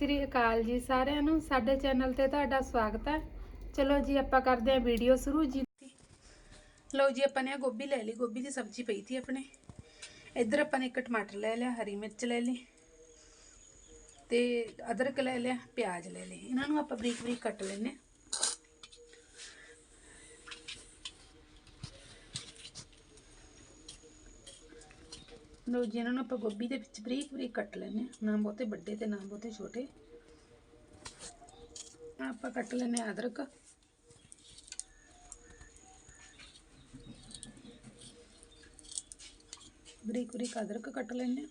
ਸ੍ਰੀ ਅਕਾਲ ਜੀ ਸਾਰਿਆਂ ਨੂੰ। ਸਾਡੇ ਚੈਨਲ ਤੇ ਤੁਹਾਡਾ ਸਵਾਗਤ ਹੈ। ਚਲੋ ਜੀ, ਆਪਾਂ ਕਰਦੇ ਹਾਂ ਵੀਡੀਓ ਸ਼ੁਰੂ ਜੀ। ਲਓ ਜੀ, ਆਪਾਂ ਨੇ ਗੋਭੀ ਲੈ ਲਈ। ਗੋਭੀ ਦੀ ਸਬਜ਼ੀ ਪਈ ਸੀ ਆਪਣੇ। ਇੱਧਰ ਆਪਾਂ ਨੇ ਇੱਕ ਟਮਾਟਰ ਲੈ ਲਿਆ, ਹਰੀ ਮਿਰਚ ਲੈ ਲਈ ਤੇ ਅਦਰਕ ਲੈ ਲਿਆ, ਪਿਆਜ਼ ਲੈ ਲਈ ਇਹਨਾਂ ਨੂੰ ਆਪਾਂ ਬਰੀਕ ਬਰੀਕ ਕੱਟ ਲੈਨੇ ਲਓ ਜੀ, ਇਹਨਾਂ ਨੂੰ ਆਪਾਂ ਗੋਭੀ ਦੇ ਵਿੱਚ ਬਰੀਕ ਬਰੀਕ ਕੱਟ ਲੈਨੇ ਨਾ ਬਹੁਤੇ ਵੱਡੇ ਤੇ ਨਾ ਬਹੁਤੇ ਛੋਟੇ। ਆਪਾਂ ਕੱਟ ਲੈਨੇ ਆ ਅਦਰਕ। ਬਰੀਕ ਬਰੀਕ ਅਦਰਕ ਕੱਟ ਲੈਨੇ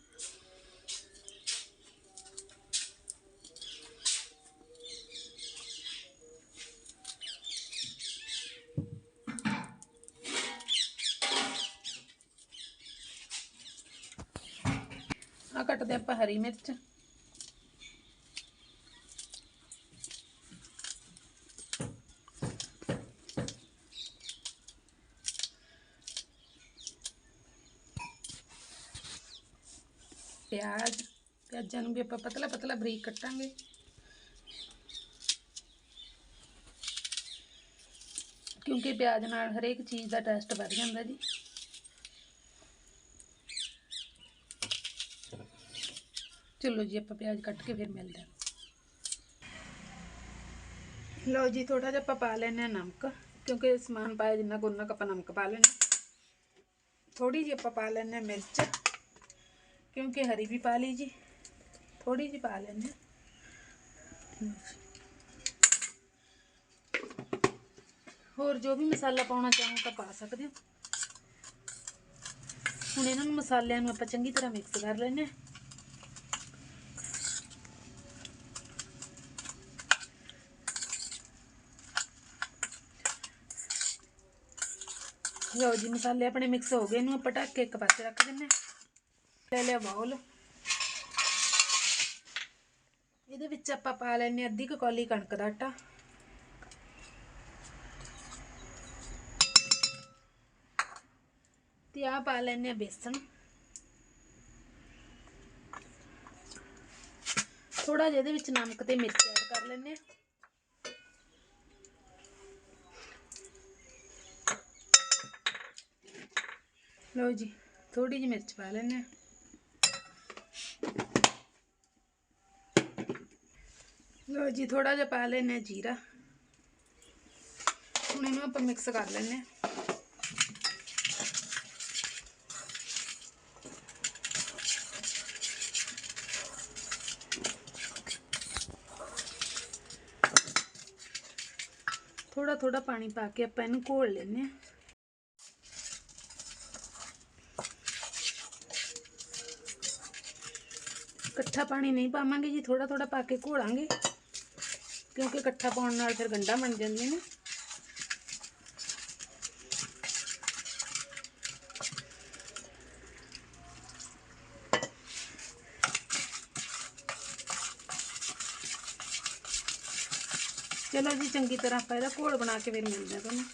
ਆ ਆਪਾਂ ਹਰੀ ਮਿਰਚ। ਪਿਆਜ਼, ਪਿਆਜ਼ਾਂ ਨੂੰ ਵੀ ਆਪਾਂ ਪਤਲਾ ਪਤਲਾ ਬਰੀਕ ਕੱਟਾਂਗੇ। ਕਿਉਂਕਿ ਪਿਆਜ਼ ਨਾਲ ਹਰੇਕ ਚੀਜ਼ ਦਾ ਟੇਸਟ ਵੱਧ ਜਾਂਦਾ ਜੀ। ਚਲੋ ਜੀ ਆਪਾਂ ਪਿਆਜ਼ ਕੱਟ ਕੇ ਫਿਰ ਮਿਲਦੇ ਹਾਂ ਲਓ ਜੀ ਥੋੜਾ ਜਿਹਾ ਆਪਾਂ ਪਾ ਲੈਣੇ ਆ ਨਮਕ ਕਿਉਂਕਿ ਸਮਾਨ ਪਾਇਆ ਜਿੰਨਾ ਕੁ ਉਨਾ ਕੁ ਆਪਾਂ ਨਮਕ ਪਾ ਲੈਣਾ ਥੋੜੀ ਜਿਹੀ ਆਪਾਂ ਪਾ ਲੈਣੇ ਆ ਮਿਰਚ ਕਿਉਂਕਿ ਹਰੀ ਵੀ ਪਾ ਲਈ ਜੀ ਥੋੜੀ ਜਿਹੀ ਪਾ ਲੈਣੇ ਹੋਰ ਜੋ ਵੀ ਮਸਾਲਾ ਪਾਉਣਾ ਚਾਹੋ ਤਾਂ ਪਾ ਸਕਦੇ ਹੋ ਹੁਣ ਇਹਨਾਂ ਨੂੰ ਮਸਾਲਿਆਂ ਨੂੰ ਆਪਾਂ ਚੰਗੀ ਤਰ੍ਹਾਂ ਮਿਕਸ ਕਰ ਲੈਣੇ ਆ ਲਓ ਜੀ, ਮਸਾਲੇ ਆਪਣੇ ਮਿਕਸ ਹੋ ਗਏ, ਇਹਨੂੰ ਆਪਾਂ ਢੱਕ ਕੇ ਇੱਕ ਪਾਸੇ ਰੱਖ ਦਿੰਨੇ ਹਾਂ। ਲੈ ਲਿਆ ਬਾਉਲ ਇਹਦੇ ਵਿੱਚ ਆਪਾਂ ਪਾ ਲੈਨੇ ਅੱਧੀ ਕੁ ਕੌਲੀ ਕਣਕ ਦਾ ਆਟਾ। ਤੇ ਆ ਪਾ ਲੈਨੇ ਆ ਬੇਸਣ। ਥੋੜਾ ਜਿਹਾ ਇਹਦੇ ਵਿੱਚ ਨਮਕ ਤੇ ਮਿਰਚ ਐਡ ਕਰ ਲੈਨੇ ਆ ਲਓ ਜੀ ਥੋੜੀ ਜਿਹੀ ਮਿਰਚ ਪਾ ਲੈਨੇ ਆ ਲਓ ਜੀ ਥੋੜਾ ਜਿਹਾ ਪਾ ਲੈਨੇ ਆ ਜੀਰਾ। ਹੁਣ ਇਹਨੂੰ ਆਪਾਂ ਮਿਕਸ ਕਰ ਲੈਨੇ ਆ ਥੋੜਾ ਥੋੜਾ ਪਾਣੀ ਪਾ ਕੇ ਆਪਾਂ ਇਹਨੂੰ ਘੋਲ ਲੈਨੇ ਆ ਇਕੱਠਾ ਪਾਣੀ ਨਹੀਂ ਪਾਵਾਂਗੇ ਜੀ ਥੋੜਾ ਥੋੜਾ ਪਾ ਕੇ ਘੋਲਾਂਗੇ। ਕਿਉਂਕਿ ਇਕੱਠਾ ਪਾਉਣ ਨਾਲ ਫਿਰ ਗੰਢਾਂ ਬਣ ਜਾਂਦੀਆਂ ਨੇ। ਚਲੋ ਜੀ, ਚੰਗੀ ਤਰ੍ਹਾਂ ਆਪਾਂ ਇਹਦਾ ਘੋਲ ਬਣਾ ਕੇ ਫਿਰ ਮਿਲਦੇ ਆ ਤੁਹਾਨੂੰ।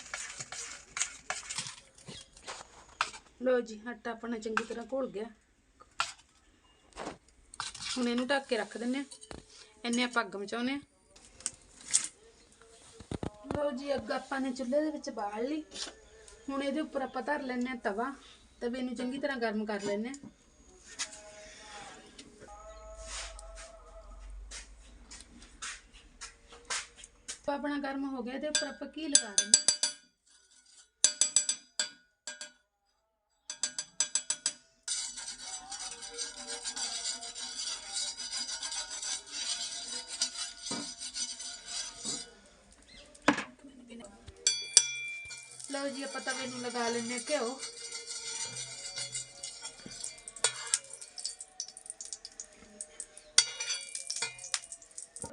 ਲੋ ਜੀ, ਆਟਾ ਆਪਣਾ ਚੰਗੀ ਤਰ੍ਹਾਂ ਘੋਲ ਗਿਆ। ਹੁਣ ਇਹਨੂੰ ਢੱਕ ਕੇ ਰੱਖ ਦਿੰਨੇ ਆ ਇੰਨੇ ਆਪਾਂ ਅੱਗ ਮਚਾਉਨੇ ਆ ਲਓ ਜੀ, ਅੱਗ ਆਪਾਂ ਨੇ ਚੁੱਲ੍ਹੇ ਦੇ ਵਿੱਚ ਬਾਲ ਲਈ। ਹੁਣ ਇਹਦੇ ਉੱਪਰ ਆਪਾਂ ਧਰ ਲੈਨੇ ਆ ਤਵਾ। ਤਵੇ ਨੂੰ ਚੰਗੀ ਤਰ੍ਹਾਂ ਗਰਮ ਕਰ ਲੈਨੇ ਆ ਤਵਾ ਆਪਣਾ ਗਰਮ ਹੋ ਗਿਆ ਤੇ ਉੱਪਰ ਆਪਾਂ ਕੀ ਲਗਾ ਦਿੰਨੇ ਲਓ ਜੀ, ਆਪਾਂ ਤਵੇ ਨੂੰ ਲਗਾ ਲੈਨੇ ਘਿਓ।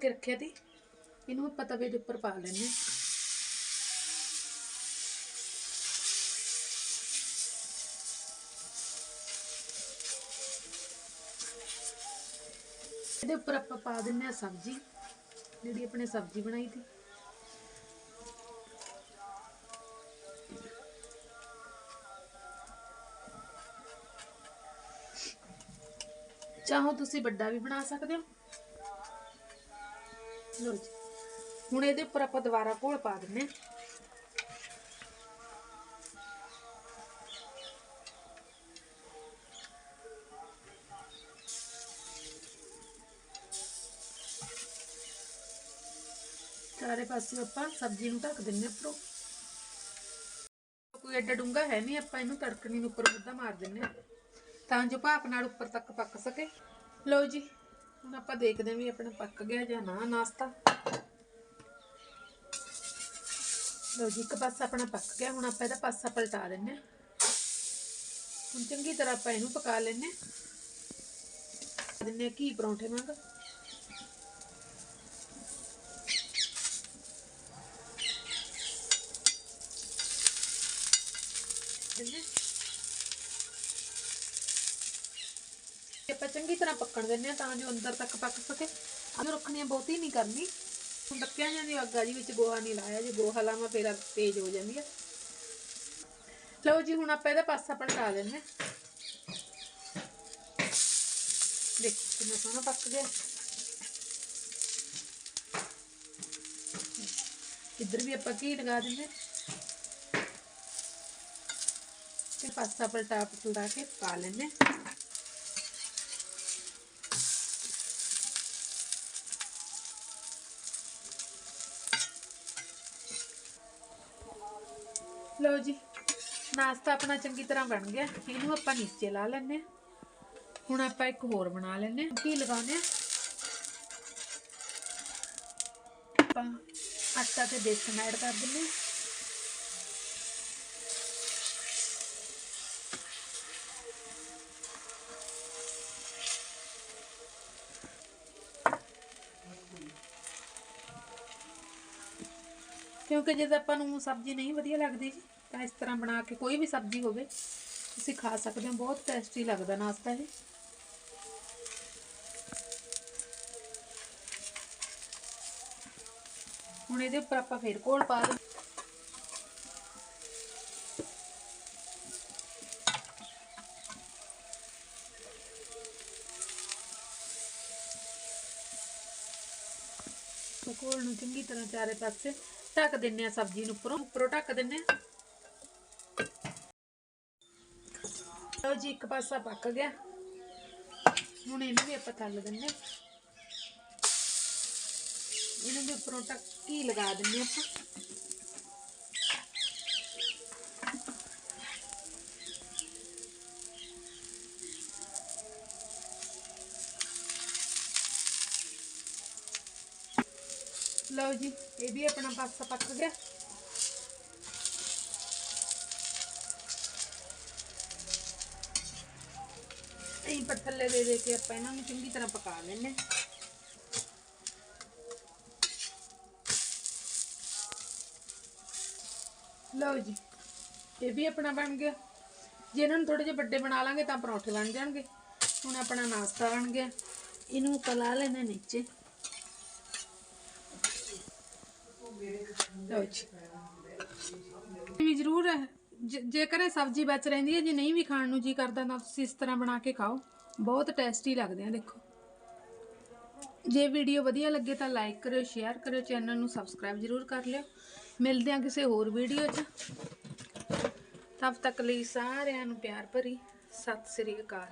ਕੇ ਰੱਖਿਆ ਤੀ ਇਹਨੂੰ ਆਪਾਂ ਤਵੇ ਦੇ ਉੱਪਰ ਪਾ ਲੈਨੇ ਆ ਇਹਦੇ ਉੱਪਰ ਆਪਾਂ ਪਾ ਦਿੰਨੇ ਆ ਸਬਜ਼ੀ, ਜਿਹੜੀ ਆਪਣੇ ਸਬਜ਼ੀ ਬਣਾਈ ਸੀ ਚਾਹੋ ਤੁਸੀਂ ਵੱਡਾ ਵੀ ਬਣਾ ਸਕਦੇ ਹੋ। ਲਓ ਜੀ ਹੁਣ ਇਹਦੇ ਉੱਪਰ ਆਪਾਂ ਦੁਬਾਰਾ ਘੋਲ ਪਾ ਦਿੰਨੇ ਹਾਂ। ਚਾਰੇ ਪਾਸੇ ਆਪਾਂ ਸਬਜ਼ੀ ਨੂੰ ਢੱਕ ਦਿੰਨੇ ਉੱਪਰੋਂ। ਕੋਈ ਐਡਾ ਡੂੰਗਾ ਹੈ ਨਹੀਂ ਆਪਾਂ ਇਹਨੂੰ ਤੜਕਣੀ ਨੂੰ ਉੱਪਰ ਮੁੱਦਾ ਮਾਰ ਦਿੰਨੇ ਹਾਂ, ਤਾਂ ਜੋ ਭਾਪ ਨਾਲ ਉੱਪਰ ਤੱਕ ਪੱਕ ਸਕੇ। ਲਓ ਜੀ, ਹੁਣ ਆਪਾਂ ਦੇਖਦੇ ਹਾਂ ਵੀ ਆਪਣਾ ਪੱਕ ਗਿਆ ਜਾਂ ਨਾ ਨਾਸਤਾ। ਲਓ ਜੀ, ਇੱਕ ਪਾਸਾ ਆਪਣਾ ਪੱਕ ਗਿਆ, ਹੁਣ ਆਪਾਂ ਇਹਦਾ ਪਾਸਾ ਪਲਟਾ ਦਿੰਨੇ ਹੁਣ ਚੰਗੀ ਤਰ੍ਹਾਂ ਆਪਾਂ ਇਹਨੂੰ ਪਕਾ ਲੈਨੇ ਹਾਂ। ਦਿੰਨੇ ਘੀ ਪਰੌਂਠੇ ਵਾਂਗ। ਦਿੰਨੇ ਹਾਂ। ਤੇ ਆਪਾਂ ਚੰਗੀ ਤਰ੍ਹਾਂ ਪੱਕਣ ਦਿੰਨੇ ਆ ਤਾਂ ਜੋ ਅੰਦਰ ਤੱਕ ਪੱਕ ਸਕੇ। ਅੱਗ ਰੱਖਣੀ ਬਹੁਤੀ ਨਹੀਂ ਕਰਨੀ। ਹੁਣ ਡੱਕਿਆਂ ਜਾਂਦੀ ਅੱਗ ਆ ਜੀ, ਵਿੱਚ ਗੋਹਾ ਨਹੀਂ ਲਾਇਆ ਜੇ। ਗੋਹਾ ਲਾਵਾਂ, ਫੇਰ ਅੱਗ ਤੇਜ਼ ਹੋ ਜਾਂਦੀ ਆ। ਲਓ ਜੀ, ਹੁਣ ਆਪਾਂ ਇਹਦਾ ਪਾਸਾ ਪਲਟਾ ਦਿੰਨੇ ਆ। ਦੇਖੋ ਕਿੰਨਾ ਸੋਹਣਾ ਪੱਕ ਗਿਆ। ਇੱਧਰ ਵੀ ਆਪਾਂ ਘੀ ਲਗਾ ਦਿੰਨੇ ਤੇ ਪਾਸਾ ਪਲਟਾ ਪਲਟਾ ਕੇ ਪਾ ਲੈਨੇ ਲਓ ਜੀ, ਨਾਸਤਾ ਆਪਣਾ ਚੰਗੀ ਤਰ੍ਹਾਂ ਬਣ ਗਿਆ। ਇਹਨੂੰ ਆਪਾਂ ਨੀਚੇ ਲਾ ਲੈਣੇ ਆ ਹੁਣ ਆਪਾਂ ਇੱਕ ਹੋਰ ਬਣਾ ਲੈਨੇ ਆ ਕੀ ਲਗਾਉਨੇ ਆਪਾਂ ਆਟਾ ਤੇ ਬੇਸਨ ਐਡ ਕਰ ਦਿੰਨੇ ਆ ਕਿਉਂਕਿ ਜੇ ਆਪਾਂ ਨੂੰ ਸਬਜ਼ੀ ਨਹੀਂ ਵਧੀਆ ਲੱਗਦੀ ਜੀ, ਤਾਂ ਇਸ ਤਰ੍ਹਾਂ ਬਣਾ ਕੇ ਕੋਈ ਵੀ ਸਬਜ਼ੀ ਹੋਵੇ, ਤੁਸੀਂ ਖਾ ਸਕਦੇ ਹੋ, ਬਹੁਤ ਟੇਸਟੀ ਲੱਗਦਾ ਨਾਸਤਾ ਇਹ। ਹੁਣ ਇਹਦੇ ਉੱਪਰ ਆਪਾਂ ਫੇਰ ਘੋਲ ਪਾ ਦੇ ਘੋਲ ਨੂੰ ਚੰਗੀ ਤਰ੍ਹਾਂ ਚਾਰੇ ਪਾਸੇ ਢੱਕ ਦਿੰਨੇ ਆ ਸਬਜ਼ੀ ਨੂੰ ਉੱਪਰੋਂ ਉੱਪਰੋਂ ਢੱਕ ਦਿੰਨੇ ਆ। ਲਓ ਜੀ, ਇੱਕ ਪਾਸਾ ਪੱਕ ਗਿਆ। ਹੁਣ ਇਹਨੂੰ ਵੀ ਆਪਾਂ ਤਲ ਦਿੰਨੇ ਆ। ਇਹਨੂੰ ਵੀ ਉੱਪਰੋਂ ਢੱਕੀ ਲਗਾ ਦਿੰਨੇ ਆ ਆਪਾਂ। ਲਓ ਜੀ, ਇਹ ਵੀ ਆਪਣਾ ਪਾਸਾ ਪੱਕ ਗਿਆ। ਅਸੀਂ ਪਰ ਥੱਲੇ ਦੇ ਦੇ ਕੇ ਆਪਾਂ ਇਹਨਾਂ ਨੂੰ ਚੰਗੀ ਤਰ੍ਹਾਂ ਪਕਾ ਲੈਣੇ ਲਓ ਜੀ, ਇਹ ਵੀ ਆਪਣਾ ਬਣ ਗਿਆ। ਜੇ ਇਹਨਾਂ ਨੂੰ ਥੋੜੇ ਜਿਹੇ ਵੱਡੇ ਬਣਾ ਲਾਂਗੇ ਤਾਂ ਪਰੌਂਠੇ ਬਣ ਜਾਣਗੇ। ਹੁਣ ਆਪਣਾ ਨਾਸ਼ਤਾ ਬਣ ਗਿਆ। ਇਹਨੂੰ ਆਪਾਂ ਲਾ ਲੈਣਾ ਨੀਚੇ। ਲਓ ਜੀ, ਵੀ ਜ਼ਰੂਰ ਹੈ ਜੇਕਰ ਇਹ ਸਬਜ਼ੀ ਬਚ ਰਹਿੰਦੀ ਹੈ, ਜੇ ਨਹੀਂ ਵੀ ਖਾਣ ਨੂੰ ਜੀ ਕਰਦਾ, ਤਾਂ ਤੁਸੀਂ ਇਸ ਤਰ੍ਹਾਂ ਬਣਾ ਕੇ ਖਾਓ। ਬਹੁਤ ਟੇਸਟੀ ਲੱਗਦੇ ਆ, ਦੇਖੋ। ਜੇ ਵੀਡੀਓ ਵਧੀਆ ਲੱਗੇ, ਤਾਂ ਲਾਈਕ ਕਰਿਓ ਸ਼ੇਅਰ ਕਰਿਓ ਚੈਨਲ ਨੂੰ ਸਬਸਕ੍ਰਾਈਬ ਜ਼ਰੂਰ ਕਰ ਲਿਓ। ਮਿਲਦੇ ਹਾਂ ਕਿਸੇ ਹੋਰ ਵੀਡੀਓ 'ਚ। ਤਬ ਤੱਕ ਲਈ ਸਾਰਿਆਂ ਨੂੰ ਪਿਆਰ ਭਰੀ। ਸਤਿ ਸ੍ਰੀ ਅਕਾਲ